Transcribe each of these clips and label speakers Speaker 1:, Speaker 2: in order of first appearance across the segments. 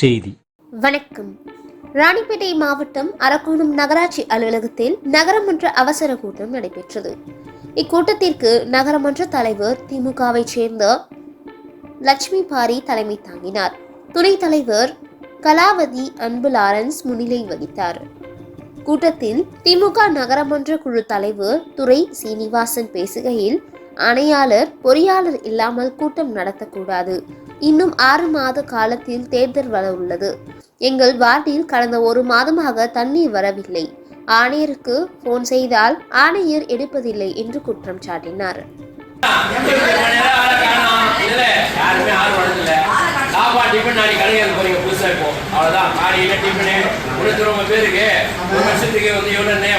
Speaker 1: செய்தி.
Speaker 2: வணக்கம். ராணிப்பேட்டை மாவட்டம் அரக்கோணம் நகராட்சி அலுவலகத்தில் நகரமன்ற அவசர கூட்டம் நடைபெற்றது. இக்கூட்டத்திற்கு நகரமன்ற தலைவர் திமுகவை சேர்ந்த லட்சுமி பாரி தலைமை தாங்கினார். துணைத் தலைவர் கலாவதி அன்பு லாரன்ஸ் முன்னிலை வகித்தார். கூட்டத்தில் திமுக நகரமன்ற குழு தலைவர் துரை சீனிவாசன் பேசுகையில் ஆணையாளர் பொறியாளர் இல்லாமல் கூட்டம் நடத்தக்கூடாது. இன்னும் ஆறு மாத காலத்தில் தேர்தல் வர உள்ளது. எங்கள் வார்டில் கடந்த ஒரு மாதமாக தண்ணீர் வரவில்லை. ஆணையருக்கு போன் செய்தால் ஆணையர் எடுப்பதில்லை என்று குற்றம் சாட்டினார்.
Speaker 3: பேருக்கு ஒரு வருஷத்துக்கு வந்து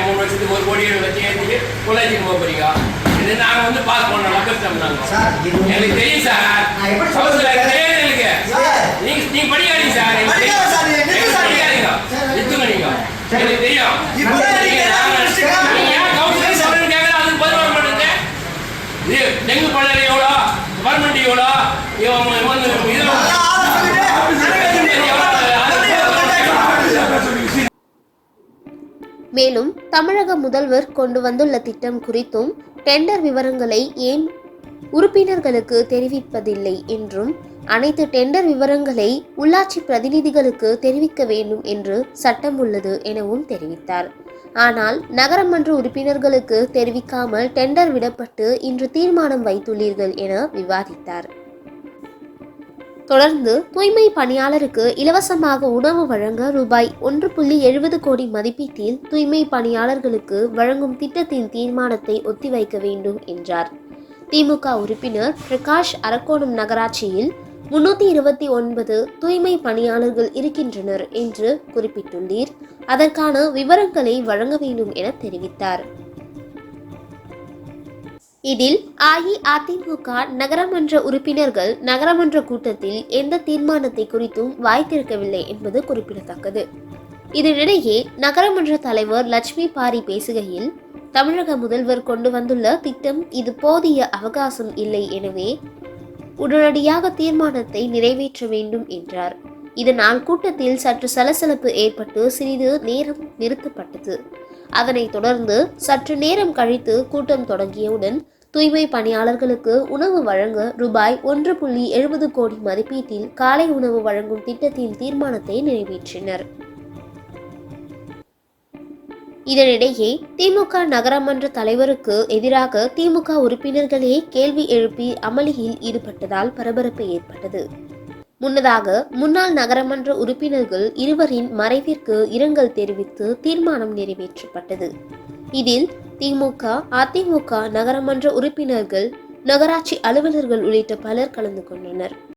Speaker 3: மூணு வருஷத்துக்கு ஒரு கோடி வச்சு ஏற்றிட்டு போக போறீங்க இது நாங்க வந்து பாஸ் பண்ணோம் எனக்கு தெரியும் சார். எனக்கு
Speaker 4: சார்.
Speaker 3: நீங்க நீங்க படிக்காதீங்க சார் எனக்கு
Speaker 4: படிக்காத சார்,
Speaker 3: தெரியும்.
Speaker 4: நீங்க
Speaker 3: எனக்கு
Speaker 4: சார்.
Speaker 3: படிக்காதீங்க
Speaker 4: சார்.
Speaker 3: நிறுத்துங்க நீங்க எனக்கு தெரியும்
Speaker 4: இப்போ தான் நீங்க
Speaker 3: நீங்க நீங்க ஏன் கவுன்சிலர் சொல்றேன்னு கேட்கல அதுக்கு பதில் வர மாட்டேங்குது இது டெங்கு பழம் எவ்வளோ கவர்மெண்ட் எவ்வளோ இவன் வந்து இது
Speaker 2: மேலும் தமிழக முதல்வர் கொண்டு வந்துள்ள திட்டம் குறித்தும் டெண்டர் விவரங்களை ஏன் உறுப்பினர்களுக்கு தெரிவிப்பதில்லை என்றும் அனைத்து டெண்டர் விவரங்களை உள்ளாட்சி பிரதிநிதிகளுக்கு தெரிவிக்க வேண்டும் என்று சட்டம் உள்ளது எனவும் தெரிவித்தார். ஆனால் நகரமன்ற உறுப்பினர்களுக்கு தெரிவிக்காமல் டெண்டர் விடப்பட்டு இன்று தீர்மானம் வைத்துள்ளீர்கள் என விவாதித்தார். தொடர்ந்து தூய்மை பணியாளருக்கு இலவசமாக உணவு வழங்க ரூபாய் ஒன்று புள்ளி எழுபது கோடி மதிப்பீட்டில் தூய்மை பணியாளர்களுக்கு வழங்கும் திட்டத்தின் தீர்மானத்தை ஒத்திவைக்க வேண்டும் என்றார். திமுக உறுப்பினர் பிரகாஷ் அரக்கோணம் நகராட்சியில் முன்னூத்தி இருபத்தி ஒன்பது தூய்மை பணியாளர்கள் இருக்கின்றனர் என்று குறிப்பிட்டுள்ளீர். அதற்கான விவரங்களை வழங்க வேண்டும் என தெரிவித்தார். இதில் அஇஅதிமுக நகரமன்ற உறுப்பினர்கள் நகரமன்ற கூட்டத்தில் எந்த தீர்மானத்தை குறித்தும் வாய்த்திருக்கவில்லை என்பது குறிப்பிடத்தக்கது. இதனிடையே நகரமன்ற தலைவர் லட்சுமி பாரி பேசுகையில் தமிழக முதல்வர் கொண்டு வந்துள்ள திட்டம் இது போதிய அவகாசம் இல்லை எனவே உடனடியாக தீர்மானத்தை நிறைவேற்ற வேண்டும் என்றார். இதனால் கூட்டத்தில் சற்று சலசலப்பு ஏற்பட்டு சிறிது நேரம் நிறுத்தப்பட்டது. அதனைத் தொடர்ந்து சற்று நேரம் கழித்து கூட்டம் தொடங்கியவுடன் தூய்மை பணியாளர்களுக்கு உணவு வழங்க ரூபாய் ஒன்று புள்ளி எழுபது கோடி மதிப்பீட்டில் காலை உணவு வழங்கும் திட்டத்தின் தீர்மானத்தை நிறைவேற்றினர். இதனிடையே திமுக நகரமன்ற தலைவருக்கு எதிராக திமுக உறுப்பினர்களே கேள்வி எழுப்பி அமளியில் ஈடுபட்டதால் பரபரப்பு ஏற்பட்டது. முன்னதாக முன்னாள் நகரமன்ற உறுப்பினர்கள் இருவரின் மறைவிற்கு இரங்கல் தெரிவித்து தீர்மானம் நிறைவேற்றப்பட்டது. இதில் திமுக அதிமுக நகரமன்ற உறுப்பினர்கள் நகராட்சி அலுவலர்கள் உள்ளிட்ட பலர் கலந்து கொண்டனர்.